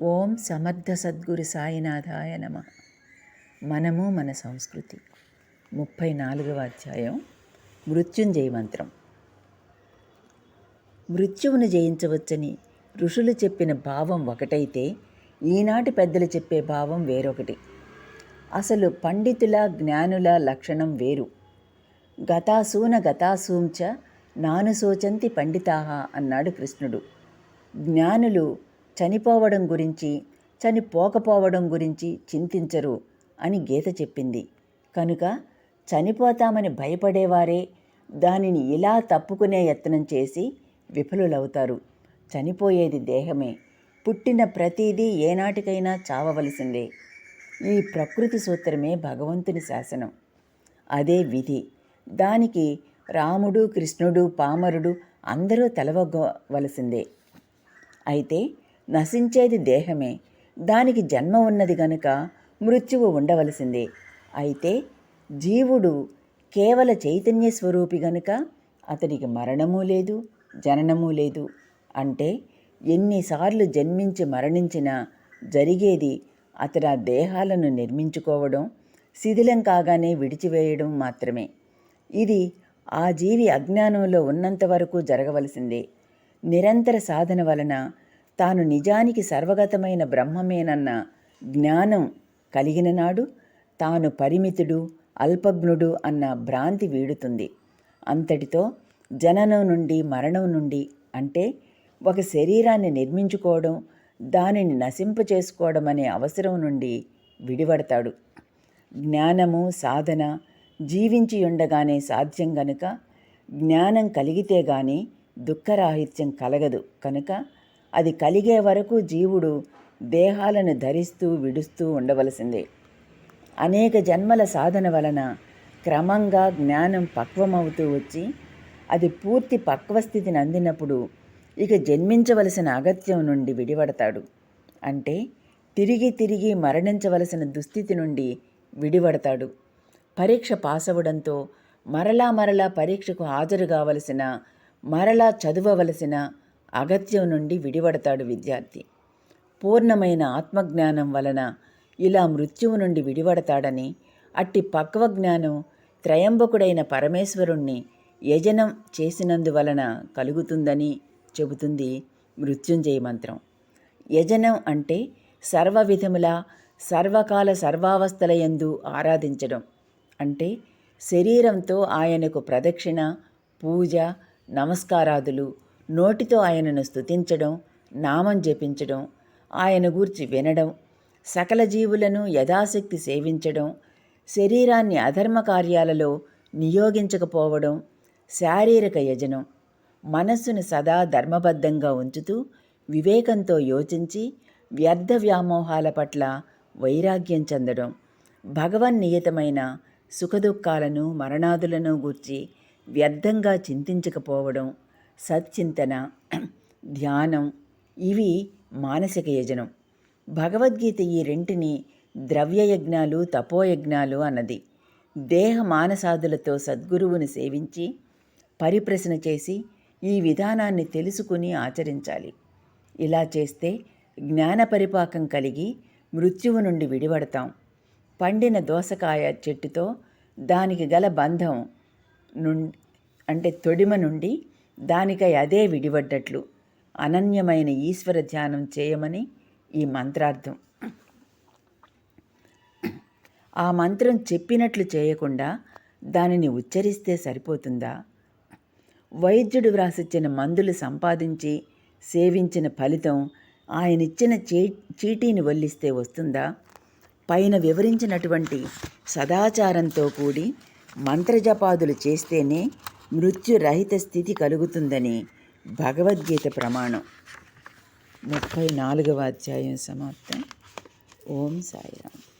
ఓం సమర్థ సద్గురు సాయినాథాయ నమ. మనము మన సంస్కృతి. ముప్పై నాలుగవ అధ్యాయం. మృత్యుంజయ మంత్రం. మృత్యువును జయించవచ్చని ఋషులు చెప్పిన భావం ఒకటైతే ఈనాటి పెద్దలు చెప్పే భావం వేరొకటి. అసలు పండితుల జ్ఞానుల లక్షణం వేరు. గతాసూన గతాసూంచ నాను శోచంతి పండితాహ అన్నాడు కృష్ణుడు. జ్ఞానులు చనిపోవడం గురించి చనిపోకపోవడం గురించి చింతించరు అని గీత చెప్పింది. కనుక చనిపోతామని భయపడేవారే దానిని ఇలా తప్పుకునే యత్నం చేసి విఫలులవుతారు. చనిపోయేది దేహమే. పుట్టిన ప్రతిదీ ఏనాటికైనా చావవలసిందే. ఈ ప్రకృతి సూత్రమే భగవంతుని శాసనం. అదే విధి. దానికి రాముడు కృష్ణుడు పామరుడు అందరూ తలవగవలసిందే అయితే నశించేది దేహమే. దానికి జన్మ ఉన్నది గనుక మృత్యువు ఉండవలసిందే. అయితే జీవుడు కేవల చైతన్య స్వరూపి గనుక అతనికి మరణము లేదు జననము లేదు. అంటే ఎన్నిసార్లు జన్మించి మరణించినా జరిగేది అతడు ఆ దేహాలను నిర్మించుకోవడం శిథిలం కాగానే విడిచివేయడం మాత్రమే. ఇది ఆ జీవి అజ్ఞానంలో ఉన్నంత వరకు జరగవలసిందే. నిరంతర సాధన వలన తాను నిజానికి సర్వగతమైన బ్రహ్మమేనన్న జ్ఞానం కలిగిన నాడు తాను పరిమితుడు అల్పజ్ఞుడు అన్న భ్రాంతి వీడుతుంది. అంతటితో జననం నుండి మరణం నుండి అంటే ఒక శరీరాన్ని నిర్మించుకోవడం దానిని నశింపచేసుకోవడం అనే అవసరం నుండి విడిపడతాడు. జ్ఞానము సాధన జీవించి ఉండగానే సాధ్యం గనుక జ్ఞానం కలిగితే గాని దుఃఖరాహిత్యం కలగదు. కనుక అది కలిగే వరకు జీవుడు దేహాలను ధరిస్తూ విడుస్తూ ఉండవలసిందే. అనేక జన్మల సాధన వలన క్రమంగా జ్ఞానం పక్వమవుతూ వచ్చి అది పూర్తి పక్వస్థితిని అందినప్పుడు ఇక జన్మించవలసిన అగత్యం నుండి విడిపడతాడు అంటే తిరిగి తిరిగి మరణించవలసిన దుస్థితి నుండి విడిపడతాడు పరీక్ష పాస్ అవ్వడంతో మరలా మరలా పరీక్షకు హాజరు కావలసిన మరలా చదవవలసిన అగత్యం నుండి విడిపడతాడు విద్యార్థి. పూర్ణమైన ఆత్మజ్ఞానం వలన ఇలా మృత్యువు నుండి విడిపడతాడని అట్టి పక్వ జ్ఞానం త్రయంబకుడైన పరమేశ్వరుణ్ణి యజనం చేసినందువలన కలుగుతుందని చెబుతుంది మృత్యుంజయ మంత్రం. యజనం అంటే సర్వ విధముల సర్వకాల సర్వావస్థలయందు ఆరాధించడం. అంటే శరీరంతో ఆయనకు ప్రదక్షిణ పూజ నమస్కారాదులు నోటితో ఆయనను స్థుతించడం నామం జపించడం ఆయన గూర్చి వినడం సకల జీవులను యథాశక్తి సేవించడం శరీరాన్ని అధర్మ కార్యాలలో నియోగించకపోవడం శారీరక యజనం మనస్సును సదా ధర్మబద్ధంగా ఉంచుతూ వివేకంతో యోచించి వ్యర్థ వ్యామోహాల పట్ల వైరాగ్యం చెందడం భగవన్నియతమైన సుఖదుఖాలను మరణాదులను గూర్చి వ్యర్థంగా చింతించకపోవడం సచ్చింతన ధ్యానం ఇవి మానసిక యజనం. భగవద్గీత ఈ రెంటిని ద్రవ్యయజ్ఞాలు తపోయజ్ఞాలు అన్నది. దేహ మానసాదులతో సద్గురువుని సేవించి పరిప్రశ్న చేసి ఈ విధానాన్ని తెలుసుకుని ఆచరించాలి. ఇలా చేస్తే జ్ఞాన పరిపాకం కలిగి మృత్యువు నుండి విడిపడతాం. పండిన దోసకాయ చెట్టుతో దానికి గల బంధం నుండి అంటే తొడిమ నుండి దానికై అదే విడిపడ్డట్లు అనన్యమైన ఈశ్వర ధ్యానం చేయమని ఈ మంత్రార్థం. ఆ మంత్రం చెప్పినట్లు చేయకుండా దానిని ఉచ్చరిస్తే సరిపోతుందా? వైద్యుడు వ్రాసిచ్చిన మందులు సంపాదించి సేవించిన ఫలితం ఆయనిచ్చిన చీ చీటీని వల్లిస్తే వస్తుందా? పైన వివరించినటువంటి సదాచారంతో కూడి మంత్రజపాదులు చేస్తేనే మృత్యురహిత స్థితి కలుగుతుందని భగవద్గీత ప్రమాణం. ముప్పై నాలుగవ అధ్యాయం సమాప్తం. ఓం సాయిరామ్.